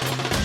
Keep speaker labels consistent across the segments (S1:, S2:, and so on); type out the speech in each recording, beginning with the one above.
S1: Thank you.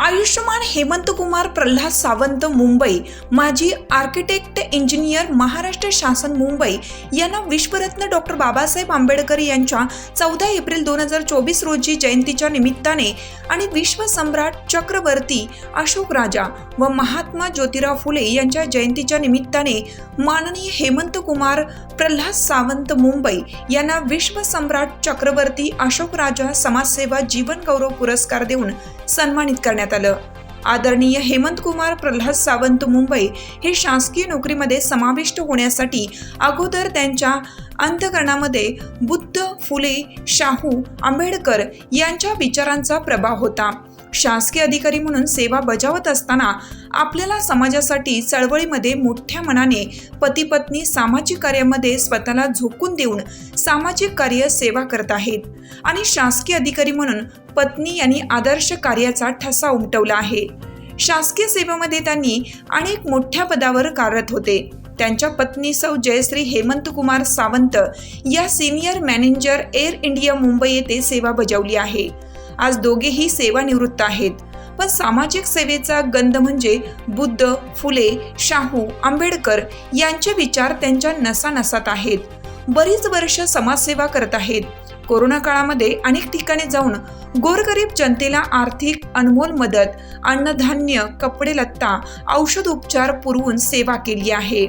S1: Ayushman Hemant Kumar Pralhad Sawant Mumbai. माजी architect engineer Maharashtra शासन मुंबई. यांना विश्वरत्न डॉक्टर बाबासाहेब आंबेडकर यांच्या चौदा एप्रिल दोन हजार चोवीस रोजी जयंतीच्या निमित्ताने आणि विश्वसम्राट चक्रवर्ती अशोक राजा व महात्मा ज्योतिराव फुले यांच्या जयंतीच्या निमित्ताने माननीय हेमंत कुमार प्रल्हाद सावंत मुंबई. यांना विश्वसम्राट चक्रवर्ती अशोक राजा समाजसेवा जीवन गौरव पुरस्कार देऊन सन्मानित करण्यात आलं. आदरणीय हेमंत कुमार प्रल्हाद सावंत मुंबई हे शासकीय नोकरीमध्ये समाविष्ट होण्यासाठी अगोदर त्यांच्या अंतकरणामध्ये बुद्ध फुले शाहू आंबेडकर यांच्या विचारांचा प्रभाव होता. शासकीय अधिकारी म्हणून सेवा बजावत असताना आपल्याला समाजासाठी चळवळीमध्ये मोठ्या मनाने पतीपत्नी सामाजिक कार्यामध्ये स्वतःला झोकून देऊन सामाजिक कार्य सेवा करत आहेत. आणि शासकीय अधिकारी म्हणून पत्नी यांनी आदर्श कार्याचा ठसा उमटवला आहे. शासकीय सेवेमध्ये त्यांनी अनेक मोठ्या पदावर कार्यरत होते. त्यांच्या पत्नी सौ जयश्री हेमंत कुमार सावंत या senior manager Air India Mumbai येथे सेवा बजावली आहे. आज दोघेही सेवानिवृत्त आहेत. पण सामाजिक सेवेचा गंध म्हणजे बुद्ध फुले शाहू आंबेडकर यांचे विचार त्यांच्या नसानसात आहेत. बरीच वर्ष समाजसेवा करत आहेत. कोरोना काळामध्ये अनेक ठिकाणी जाऊन गोरगरीब जनतेला आर्थिक अनमोल मदत अन्नधान्य कपडे लत्ता औषध उपचार पुरवून सेवा केली आहे.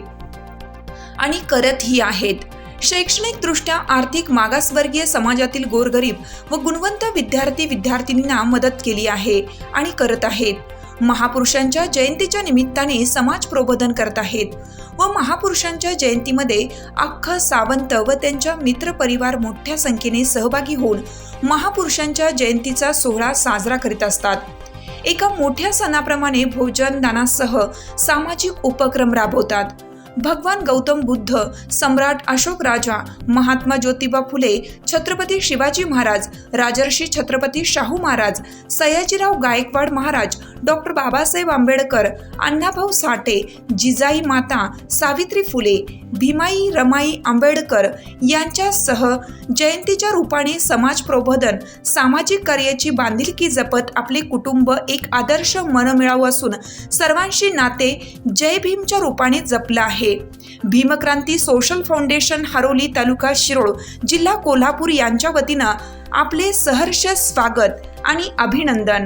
S1: आणि करतही आहेत. शैक्षणिकदृष्ट्या आर्थिक मागासवर्गीय समाजातील गोरगरीब व गुणवंत विद्यार्थी विद्यार्थिनींना मदत केली आहे आणि करत आहेत. महापुरुषांच्या जयंतीच्या निमित्ताने समाज प्रबोधन करत आहेत व महापुरुषांच्या जयंतीमध्ये अख्खं सावंत व त्यांच्या मित्रपरिवार मोठ्या संख्येने सहभागी होऊन महापुरुषांच्या जयंतीचा सोहळा साजरा करीत असतात. एका मोठ्या सणाप्रमाणे भोजन दानासह सामाजिक उपक्रम राबवतात. भगवान गौतम बुद्ध सम्राट अशोक राजा महात्मा ज्योतिबा फुले छत्रपती शिवाजी महाराज राजर्षी छत्रपती शाहू महाराज सयाजीराव गायकवाड महाराज डॉक्टर बाबासाहेब आंबेडकर अण्णाभाऊ साठे जिजाई माता सावित्री फुले भीमाई रमाई आंबेडकर यांच्यासह जयंतीच्या रूपाने समाज प्रबोधन सामाजिक कार्याची बांधिलकी जपत आपले कुटुंब एक आदर्श मनमिळावू असून सर्वांशी नाते जय भीमच्या रूपाने जपलं आहे. भीमक्रांती सोशल फाउंडेशन हरोली तालुका शिरोळ जिल्हा कोल्हापूर यांच्या वतीनं आपले सहर्ष स्वागत आणि अभिनंदन.